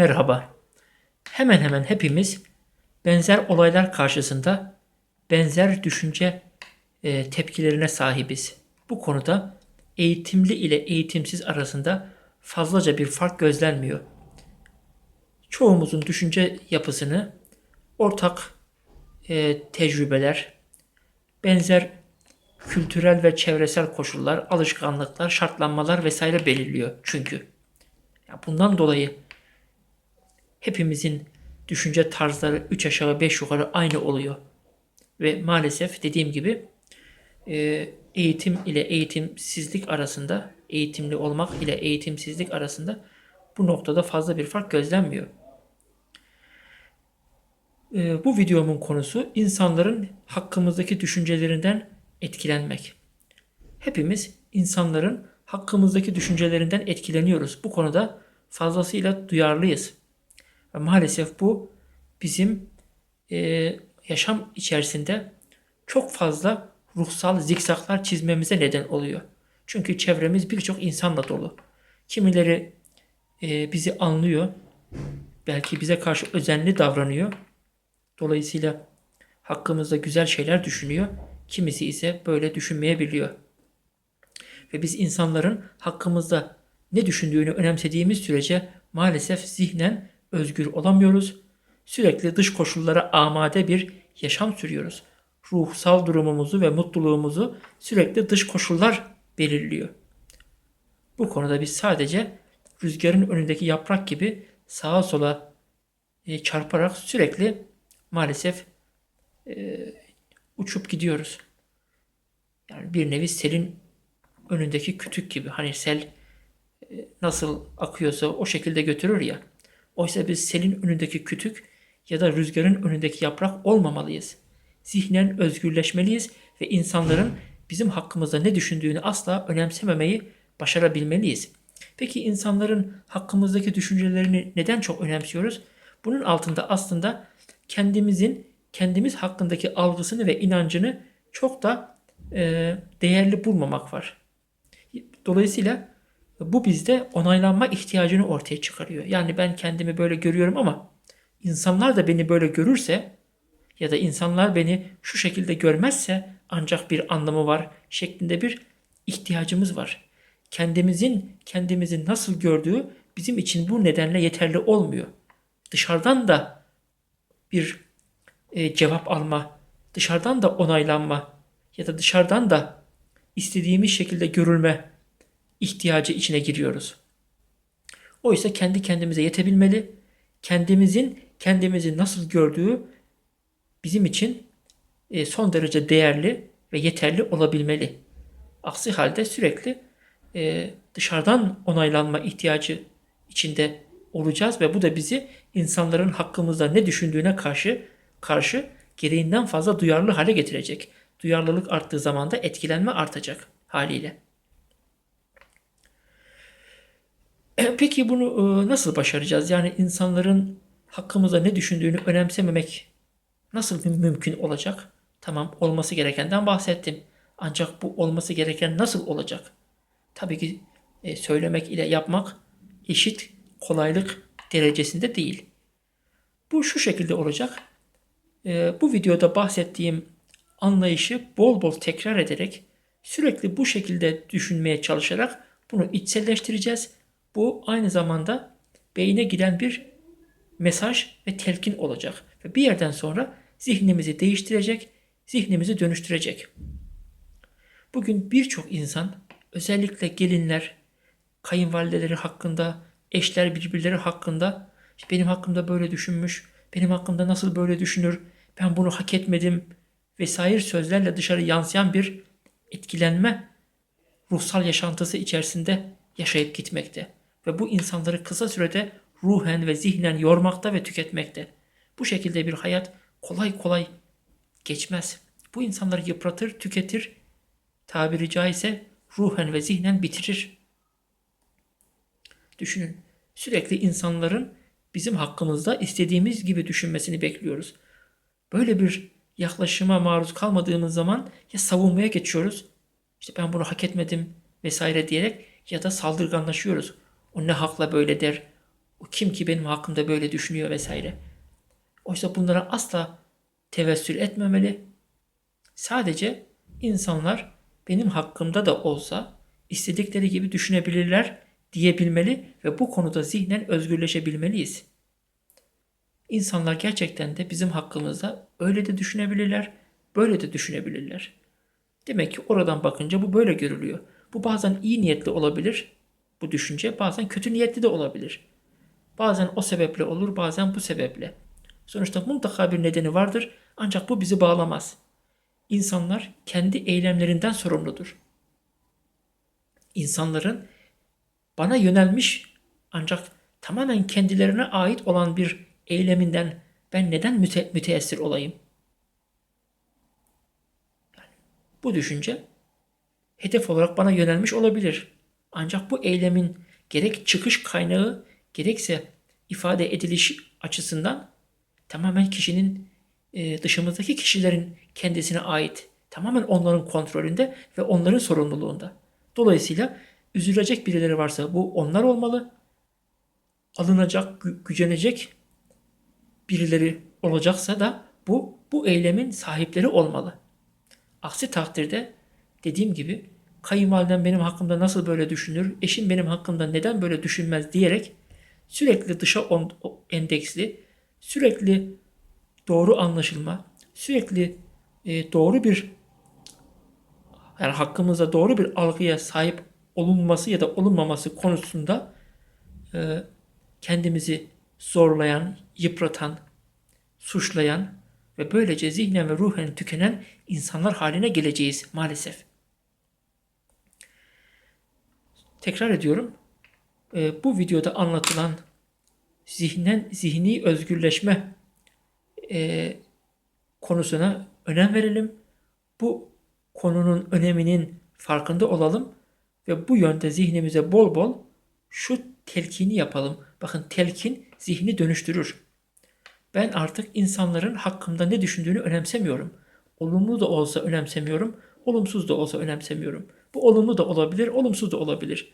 Merhaba. Hemen hemen hepimiz benzer olaylar karşısında benzer düşünce e, tepkilerine sahibiz. Bu konuda eğitimli ile eğitimsiz arasında fazlaca bir fark gözlenmiyor. Çoğumuzun düşünce yapısını ortak e, tecrübeler, benzer kültürel ve çevresel koşullar, alışkanlıklar, şartlanmalar vesaire belirliyor çünkü. Bundan dolayı hepimizin düşünce tarzları 3 aşağı 5 yukarı aynı oluyor. Ve maalesef dediğim gibi e, eğitim ile eğitimsizlik arasında, eğitimli olmak ile eğitimsizlik arasında bu noktada fazla bir fark gözlenmiyor. E, bu videomun konusu insanların hakkımızdaki düşüncelerinden etkilenmek. Hepimiz insanların hakkımızdaki düşüncelerinden etkileniyoruz. Bu konuda fazlasıyla duyarlıyız. Ve maalesef bu bizim e, yaşam içerisinde çok fazla ruhsal zikzaklar çizmemize neden oluyor. Çünkü çevremiz birçok insanla dolu. Kimileri e, bizi anlıyor, belki bize karşı özenli davranıyor. Dolayısıyla hakkımızda güzel şeyler düşünüyor. Kimisi ise böyle düşünmeyebiliyor. Ve biz insanların hakkımızda ne düşündüğünü önemsediğimiz sürece maalesef zihnen özgür olamıyoruz. Sürekli dış koşullara amade bir yaşam sürüyoruz. Ruhsal durumumuzu ve mutluluğumuzu sürekli dış koşullar belirliyor. Bu konuda biz sadece rüzgarın önündeki yaprak gibi sağa sola e, çarparak sürekli maalesef e, uçup gidiyoruz. Yani bir nevi selin önündeki kütük gibi. Hani sel e, nasıl akıyorsa o şekilde götürür ya. Oysa biz selin önündeki kütük ya da rüzgarın önündeki yaprak olmamalıyız. Zihnen özgürleşmeliyiz ve insanların bizim hakkımızda ne düşündüğünü asla önemsememeyi başarabilmeliyiz. Peki insanların hakkımızdaki düşüncelerini neden çok önemsiyoruz? Bunun altında aslında kendimizin kendimiz hakkındaki algısını ve inancını çok da e, değerli bulmamak var. Dolayısıyla bu bizde onaylanma ihtiyacını ortaya çıkarıyor. Yani ben kendimi böyle görüyorum ama insanlar da beni böyle görürse ya da insanlar beni şu şekilde görmezse ancak bir anlamı var şeklinde bir ihtiyacımız var. Kendimizin kendimizi nasıl gördüğü bizim için bu nedenle yeterli olmuyor. Dışarıdan da bir e, cevap alma, dışarıdan da onaylanma ya da dışarıdan da istediğimiz şekilde görülme ihtiyacı içine giriyoruz. Oysa kendi kendimize yetebilmeli, kendimizin kendimizi nasıl gördüğü bizim için e, son derece değerli ve yeterli olabilmeli. Aksi halde sürekli e, dışarıdan onaylanma ihtiyacı içinde olacağız ve bu da bizi insanların hakkımızda ne düşündüğüne karşı karşı gereğinden fazla duyarlı hale getirecek. Duyarlılık arttığı zaman da etkilenme artacak haliyle. Peki bunu e, nasıl başaracağız? Yani insanların hakkımızda ne düşündüğünü önemsememek nasıl mümkün olacak? Tamam olması gerekenden bahsettim. Ancak bu olması gereken nasıl olacak? Tabii ki e, söylemek ile yapmak eşit kolaylık derecesinde değil. Bu şu şekilde olacak. E, bu videoda bahsettiğim anlayışı bol bol tekrar ederek sürekli bu şekilde düşünmeye çalışarak bunu içselleştireceğiz bu aynı zamanda beyine giden bir mesaj ve telkin olacak. Ve bir yerden sonra zihnimizi değiştirecek, zihnimizi dönüştürecek. Bugün birçok insan, özellikle gelinler, kayınvalideleri hakkında, eşler birbirleri hakkında, benim hakkımda böyle düşünmüş, benim hakkımda nasıl böyle düşünür, ben bunu hak etmedim vesaire sözlerle dışarı yansıyan bir etkilenme ruhsal yaşantısı içerisinde yaşayıp gitmekte ve bu insanları kısa sürede ruhen ve zihnen yormakta ve tüketmekte. Bu şekilde bir hayat kolay kolay geçmez. Bu insanları yıpratır, tüketir, tabiri caizse ruhen ve zihnen bitirir. Düşünün, sürekli insanların bizim hakkımızda istediğimiz gibi düşünmesini bekliyoruz. Böyle bir yaklaşıma maruz kalmadığımız zaman ya savunmaya geçiyoruz, işte ben bunu hak etmedim vesaire diyerek ya da saldırganlaşıyoruz. O ne hakla böyle der. O kim ki benim hakkımda böyle düşünüyor vesaire. Oysa bunlara asla tevessül etmemeli. Sadece insanlar benim hakkımda da olsa istedikleri gibi düşünebilirler diyebilmeli ve bu konuda zihnen özgürleşebilmeliyiz. İnsanlar gerçekten de bizim hakkımızda öyle de düşünebilirler, böyle de düşünebilirler. Demek ki oradan bakınca bu böyle görülüyor. Bu bazen iyi niyetli olabilir, bu düşünce bazen kötü niyetli de olabilir. Bazen o sebeple olur, bazen bu sebeple. Sonuçta mutlaka bir nedeni vardır ancak bu bizi bağlamaz. İnsanlar kendi eylemlerinden sorumludur. İnsanların bana yönelmiş ancak tamamen kendilerine ait olan bir eyleminden ben neden müte müteessir olayım? Yani bu düşünce hedef olarak bana yönelmiş olabilir. Ancak bu eylemin gerek çıkış kaynağı gerekse ifade ediliş açısından tamamen kişinin e, dışımızdaki kişilerin kendisine ait. Tamamen onların kontrolünde ve onların sorumluluğunda. Dolayısıyla üzülecek birileri varsa bu onlar olmalı. Alınacak, gü- gücenecek birileri olacaksa da bu bu eylemin sahipleri olmalı. Aksi takdirde dediğim gibi kayınvalidem benim hakkımda nasıl böyle düşünür, eşim benim hakkımda neden böyle düşünmez diyerek sürekli dışa endeksli, sürekli doğru anlaşılma, sürekli e, doğru bir yani hakkımızda doğru bir algıya sahip olunması ya da olunmaması konusunda e, kendimizi zorlayan, yıpratan, suçlayan ve böylece zihnen ve ruhen tükenen insanlar haline geleceğiz maalesef. Tekrar ediyorum. e, bu videoda anlatılan zihnen zihni özgürleşme e, konusuna önem verelim. Bu konunun öneminin farkında olalım ve bu yönde zihnimize bol bol şu telkini yapalım. Bakın telkin zihni dönüştürür. Ben artık insanların hakkımda ne düşündüğünü önemsemiyorum. Olumlu da olsa önemsemiyorum, olumsuz da olsa önemsemiyorum. Bu olumlu da olabilir, olumsuz da olabilir.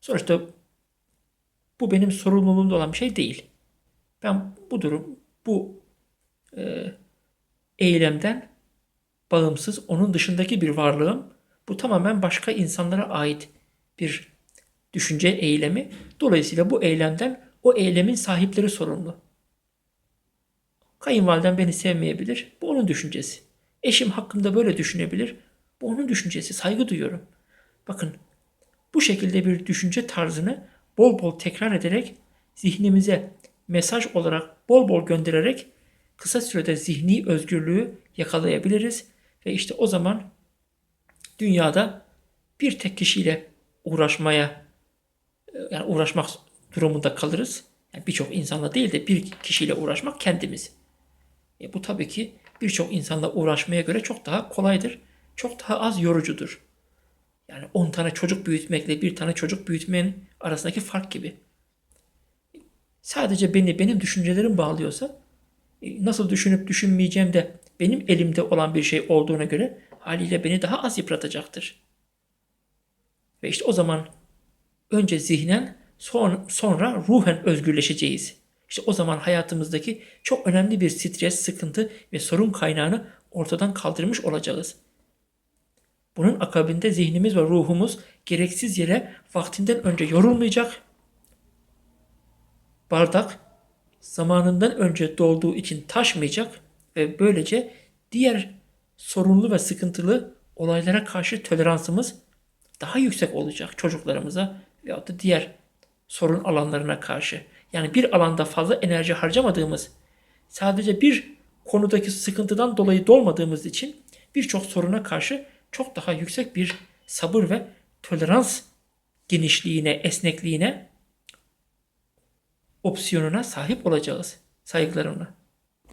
Sonuçta bu benim sorumluluğumda olan bir şey değil. Ben bu durum, bu e, eylemden bağımsız, onun dışındaki bir varlığım. Bu tamamen başka insanlara ait bir düşünce eylemi. Dolayısıyla bu eylemden o eylemin sahipleri sorumlu. Kayınvalidem beni sevmeyebilir. Bu onun düşüncesi. Eşim hakkında böyle düşünebilir. Bu onun düşüncesi. Saygı duyuyorum. Bakın bu şekilde bir düşünce tarzını bol bol tekrar ederek zihnimize mesaj olarak bol bol göndererek kısa sürede zihni özgürlüğü yakalayabiliriz ve işte o zaman dünyada bir tek kişiyle uğraşmaya yani uğraşmak durumunda kalırız. Yani birçok insanla değil de bir kişiyle uğraşmak kendimiz. E bu tabii ki birçok insanla uğraşmaya göre çok daha kolaydır. Çok daha az yorucudur. Yani 10 tane çocuk büyütmekle bir tane çocuk büyütmenin arasındaki fark gibi. Sadece beni, benim düşüncelerim bağlıyorsa e, nasıl düşünüp düşünmeyeceğim de benim elimde olan bir şey olduğuna göre haliyle beni daha az yıpratacaktır. Ve işte o zaman önce zihnen son, sonra ruhen özgürleşeceğiz. İşte o zaman hayatımızdaki çok önemli bir stres, sıkıntı ve sorun kaynağını ortadan kaldırmış olacağız. Bunun akabinde zihnimiz ve ruhumuz gereksiz yere vaktinden önce yorulmayacak. Bardak zamanından önce dolduğu için taşmayacak ve böylece diğer sorunlu ve sıkıntılı olaylara karşı toleransımız daha yüksek olacak çocuklarımıza veyahut da diğer sorun alanlarına karşı. Yani bir alanda fazla enerji harcamadığımız, sadece bir konudaki sıkıntıdan dolayı dolmadığımız için birçok soruna karşı çok daha yüksek bir sabır ve tolerans genişliğine, esnekliğine, opsiyonuna sahip olacağız saygılarımla.